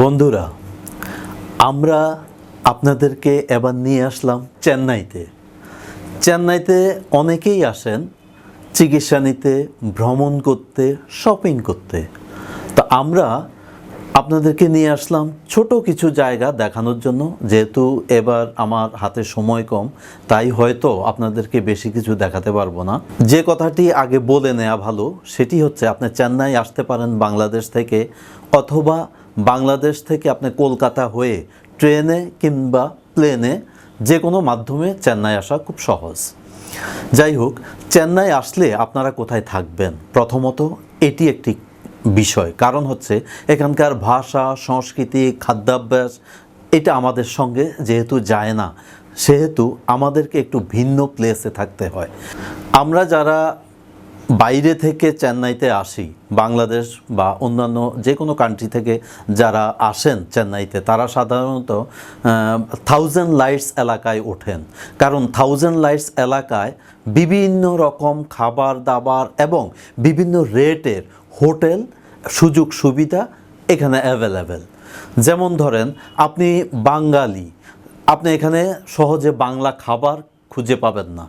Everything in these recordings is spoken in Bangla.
বন্ধুরা, আমরা আপনাদেরকে এবার নিয়ে আসলাম চেন্নাইতে। চেন্নাইতে অনেকেই আসেন চিকিৎসা নিতে, ভ্রমণ করতে, শপিং করতে। তো আমরা আপনাদেরকে নিয়ে আসলাম ছোট কিছু জায়গা দেখানোর জন্য। যেহেতু এবার আমার হাতে সময় কম, তাই হয়তো আপনাদেরকে বেশি কিছু দেখাতে পারব না। যে কথাটি আগে বলে নেওয়া ভালো, সেটি হচ্ছে আপনি চেন্নাই আসতে পারেন বাংলাদেশ থেকে অথবা বাংলাদেশ থেকে আপনি কলকাতা হয়ে ট্রেনে কিংবা প্লেনে যে কোনো মাধ্যমে চেন্নাই আসা খুব সহজ। যাই হোক, চেন্নাই আসলে আপনারা কোথায় থাকবেন? প্রথমত এটি একটি বিষয়। কারণ হচ্ছে এখানকার ভাষা, সংস্কৃতি, খাদ্যাভ্যাস, এটা আমাদের সঙ্গে যেহেতু যায় না, সেহেতু আমাদেরকে একটু ভিন্ন প্লেসে থাকতে হয়। আমরা যারা বাইরে থেকে চেন্নাইতে আসি, বাংলাদেশ বা অন্যান্য যে কোনো কান্ট্রি থেকে যারা আসেন চেন্নাইতে, তারা সাধারণত থাউজেন্ড লাইটস এলাকায় ওঠেন। কারণ থাউজেন্ড লাইটস এলাকায় বিভিন্ন রকম খাবার দাবার এবং বিভিন্ন রেটের হোটেল সুযোগ সুবিধা এখানে অ্যাভেলেবেল যেমন ধরেন, আপনি বাঙালি, আপনি এখানে সহজে বাংলা খাবার খুঁজে পাবেন না।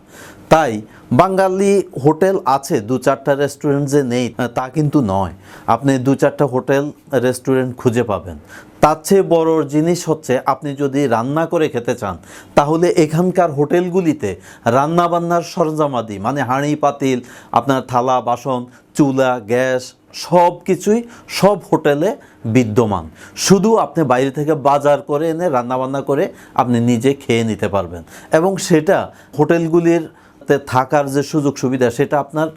তাই বাঙালি হোটেল আছে, দু চারটা রেস্টুরেন্ট যে নেই তা কিন্তু নয়। আপনি দু চারটা হোটেল রেস্টুরেন্ট খুঁজে পাবেন। তার চেয়ে বড় জিনিস হচ্ছে, আপনি যদি রান্না করে খেতে চান, তাহলে এখানকার হোটেলগুলিতে রান্নাবান্নার সরঞ্জামাদি মানে হাঁড়ি, পাতিল, আপনার থালা, বাসন, চুলা, গ্যাস সব কিছুই সব হোটেলে বিদ্যমান। শুধু আপনি বাইরে থেকে বাজার করে এনে রান্নাবান্না করে আপনি নিজে খেয়ে নিতে পারবেন। এবং সেটা হোটেলগুলির থাকার যে সুযোগ সুবিধা সেটা আপনার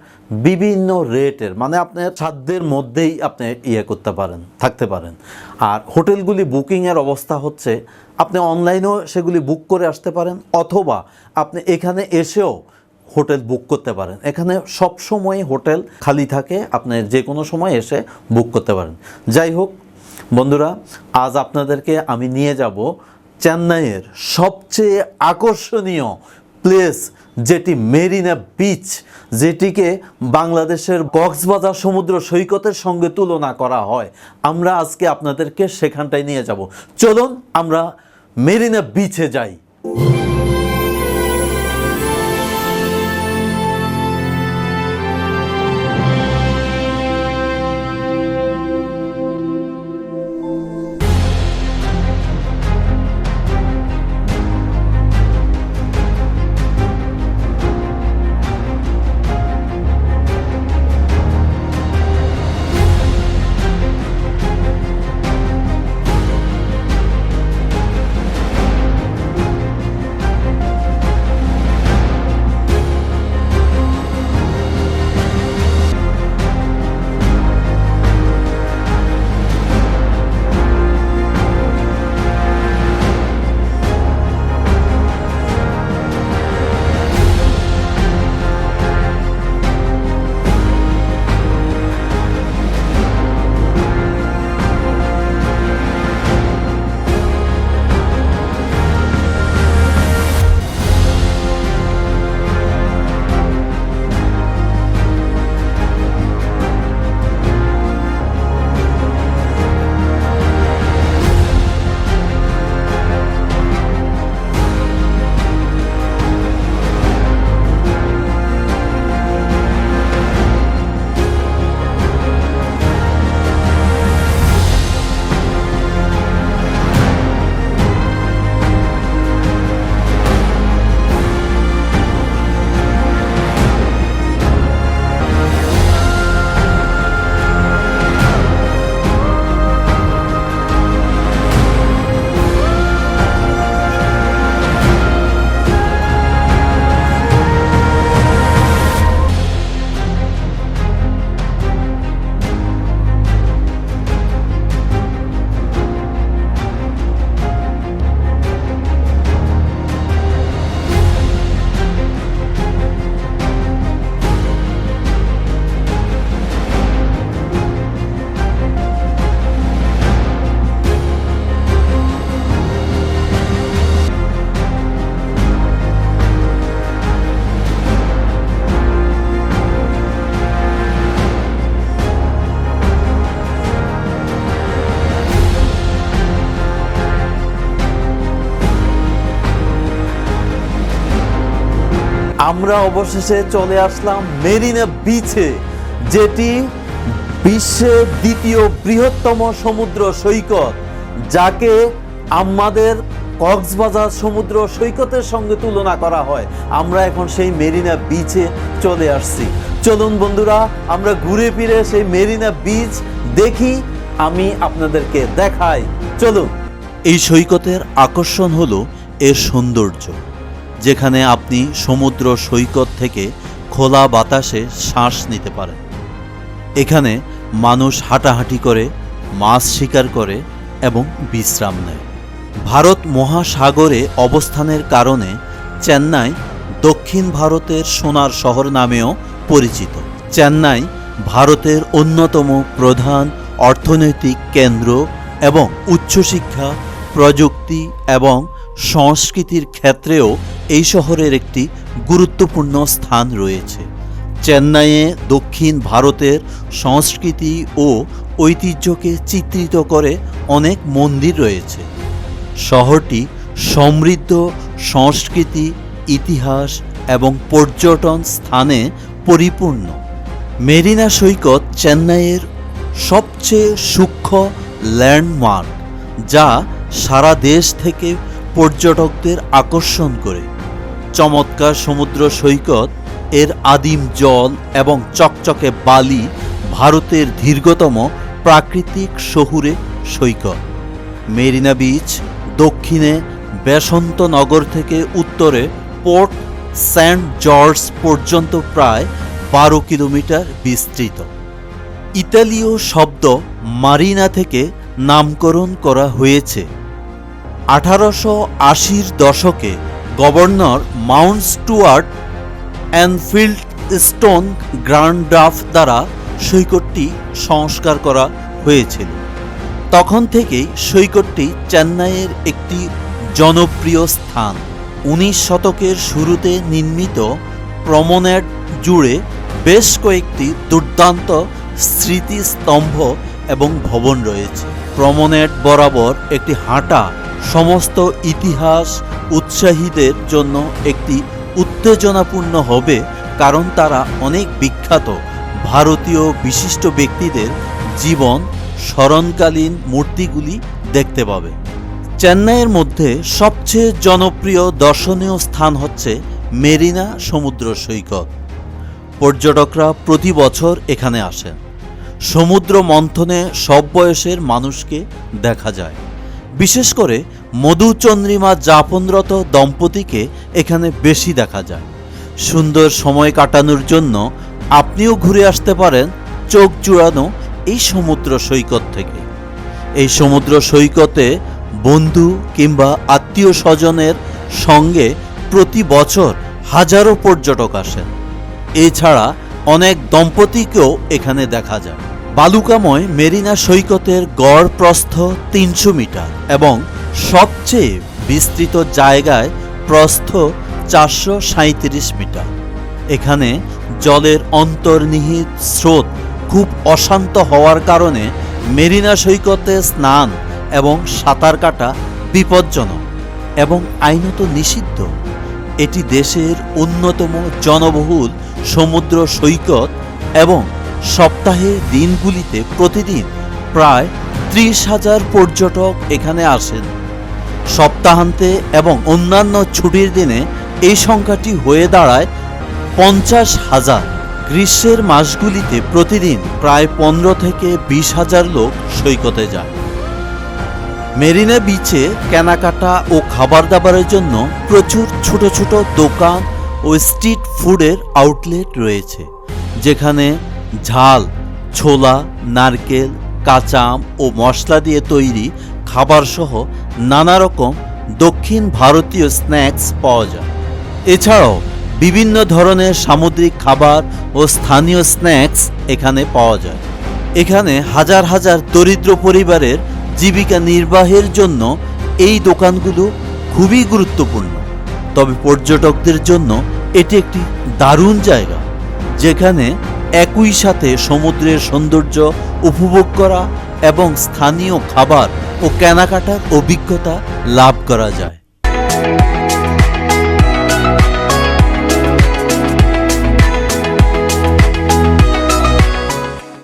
বিভিন্ন রেটের মানে আপনার সাধ্যের মধ্যেই আপনি ইয়ে করতে পারেন, থাকতে পারেন। আর হোটেলগুলি বুকিংয়ের অবস্থা হচ্ছে, আপনি অনলাইনেও সেগুলি বুক করে আসতে পারেন, অথবা আপনি এখানে এসেও হোটেল বুক করতে পারেন। এখানে সব সময় হোটেল খালি থাকে, আপনি যে কোনো সময় এসে বুক করতে পারেন। যাই হোক, বন্ধুরা, আজ আপনাদেরকে আমি নিয়ে যাব চেন্নাইয়ের সবচেয়ে আকর্ষণীয় প্লেস যেটি মেরিনা বিচ যেটিকে বাংলাদেশের কক্সবাজার সমুদ্র সৈকতের সঙ্গে তুলনা করা হয়। আমরা আজকে আপনাদেরকে সেখানটায় নিয়ে যাব। চলুন, আমরা মেরিনা বিচে যাই। আমরা অবশেষে চলে আসলাম মেরিনা বিচে, যেটি বিশ্বের দ্বিতীয় বৃহত্তম সমুদ্র সৈকত, যাকে আমাদের কক্সবাজার সমুদ্র সৈকতের সঙ্গে তুলনা করা হয়। আমরা এখন সেই মেরিনা বিচে চলে আসছি। চলুন বন্ধুরা, আমরা ঘুরে ফিরে সেই মেরিনা বিচ দেখি, আমি আপনাদেরকে দেখাই। চলুন। এই সৈকতের আকর্ষণ হলো এর সৌন্দর্য। যেখানে আপনি সমুদ্র সৈকত থেকে খোলা বাতাসে শ্বাস নিতে পারেন। এখানে মানুষ হাঁটাহাঁটি করে, মাছ শিকার করে এবং বিশ্রাম নেয়। ভারত মহাসাগরে অবস্থানের কারণে চেন্নাই দক্ষিণ ভারতের সোনার শহর নামেও পরিচিত। চেন্নাই ভারতের অন্যতম প্রধান অর্থনৈতিক কেন্দ্র এবং উচ্চশিক্ষা, প্রযুক্তি এবং সংস্কৃতির ক্ষেত্রেও এই শহরের একটি গুরুত্বপূর্ণ স্থান রয়েছে। চেন্নাইয়ে দক্ষিণ ভারতের সংস্কৃতি ও ঐতিহ্যকে চিত্রিত করে অনেক মন্দির রয়েছে। শহরটি সমৃদ্ধ সংস্কৃতি, ইতিহাস এবং পর্যটন স্থানে পরিপূর্ণ। মেরিনা সৈকত চেন্নাইয়ের সবচেয়ে সূক্ষ্ম ল্যান্ডমার্ক, যা সারা দেশ থেকে পর্যটকদের আকর্ষণ করে। চমৎকার সমুদ্র সৈকত, এর আদিম জল এবং চকচকে বালি ভারতের দীর্ঘতম প্রাকৃতিক শহুরে সৈকত। মেরিনা বিচ দক্ষিণে বেসন্ত নগর থেকে উত্তরে পোর্ট সেন্ট জর্জ পর্যন্ত প্রায় বারো কিলোমিটার বিস্তৃত। ইতালীয় শব্দ মারিনা থেকে নামকরণ করা হয়েছে। আঠারোশো আশির দশকে governor Mount Stuart Elphinstone Grant Duff দ্বারা সৈকতটি সংস্কার করা হয়েছিল। তখন থেকেই সৈকতটি চেন্নাইয়ের একটি জনপ্রিয় স্থান। উনিশ শতকের শুরুতে নির্মিত প্রমনেড জুড়ে বেশ কয়েকটি দুর্দান্ত স্মৃতিস্তম্ভ এবং ভবন রয়েছে। প্রমোনেট বরাবর একটি হাঁটা সমস্ত ইতিহাস উৎসাহীদের জন্য একটি উত্তেজনাপূর্ণ হবে কারণ তারা অনেক বিখ্যাত। ভারতীয় বিশিষ্ট ব্যক্তিদের জীবন স্মরণকালীন মূর্তিগুলি দেখতে পাবে। চেন্নাইয়ের মধ্যে সবচেয়ে জনপ্রিয় দর্শনীয় স্থান হচ্ছে মেরিনা সমুদ্র সৈকত। পর্যটকরা প্রতি বছর এখানে আসেন। সমুদ্র মন্থনে সব বয়সের মানুষকে দেখা যায়। বিশেষ করে মধুচন্দ্রিমা যাপনরত দম্পতিকে এখানে বেশি দেখা যায়। সুন্দর সময় কাটানোর জন্য আপনিও ঘুরে আসতে পারেন চোখ জুড়ানো এই সমুদ্র সৈকত থেকে। এই সমুদ্র সৈকতে বন্ধু কিংবা আত্মীয় স্বজনের সঙ্গে প্রতি বছর হাজারো পর্যটক আসেন। এছাড়া অনেক দম্পতিকেও এখানে দেখা যায়। বালুকাময় মেরিনা সৈকতের গড় প্রস্থ তিনশো মিটার এবং সবচেয়ে বিস্তৃত জায়গায় প্রস্থ চারশো সাঁত্রিশ মিটার। এখানে জলের অন্তর্নিহিত স্রোত খুব অশান্ত হওয়ার কারণে মেরিনা সৈকতে স্নান এবং সাঁতার কাটা বিপজ্জনক এবং আইনত নিষিদ্ধ। এটি দেশের অন্যতম জনবহুল সমুদ্র সৈকত এবং সপ্তাহের দিনগুলিতে প্রতিদিন প্রায় ত্রিশ হাজার পর্যটক এখানে আসেন। সপ্তাহান্তে এবং অন্যান্য ছুটির দিনে এই সংখ্যাটি হয়ে দাঁড়ায় পঞ্চাশ হাজার। গ্রীষ্মের মাসগুলিতে প্রতিদিন প্রায় পনেরো থেকে বিশ হাজার লোক সৈকতে যায়। মেরিনা বিচে কেনাকাটা ও খাবার দাবারের জন্য প্রচুর ছোট ছোট দোকান ও স্ট্রিট ফুডের আউটলেট রয়েছে, যেখানে ঝাল, ছোলা, নারকেল কাঁচা আম ও মশলা দিয়ে তৈরি খাবারসহ নানা রকম দক্ষিণ ভারতীয় স্ন্যাক্স পাওয়া যায়। এছাড়াও বিভিন্ন ধরনের সামুদ্রিক খাবার ও স্থানীয় স্ন্যাক্স এখানে পাওয়া যায়। এখানে হাজার হাজার দরিদ্র পরিবারের জীবিকা নির্বাহের জন্য এই দোকানগুলো খুবই গুরুত্বপূর্ণ। তবে পর্যটকদের জন্য এটি একটি দারুণ জায়গা, যেখানে একই সাথে সমুদ্রের সৌন্দর্য উপভোগ করা এবং স্থানীয় খাবার ও কেনাকাটার অভিজ্ঞতা লাভ করা যায়।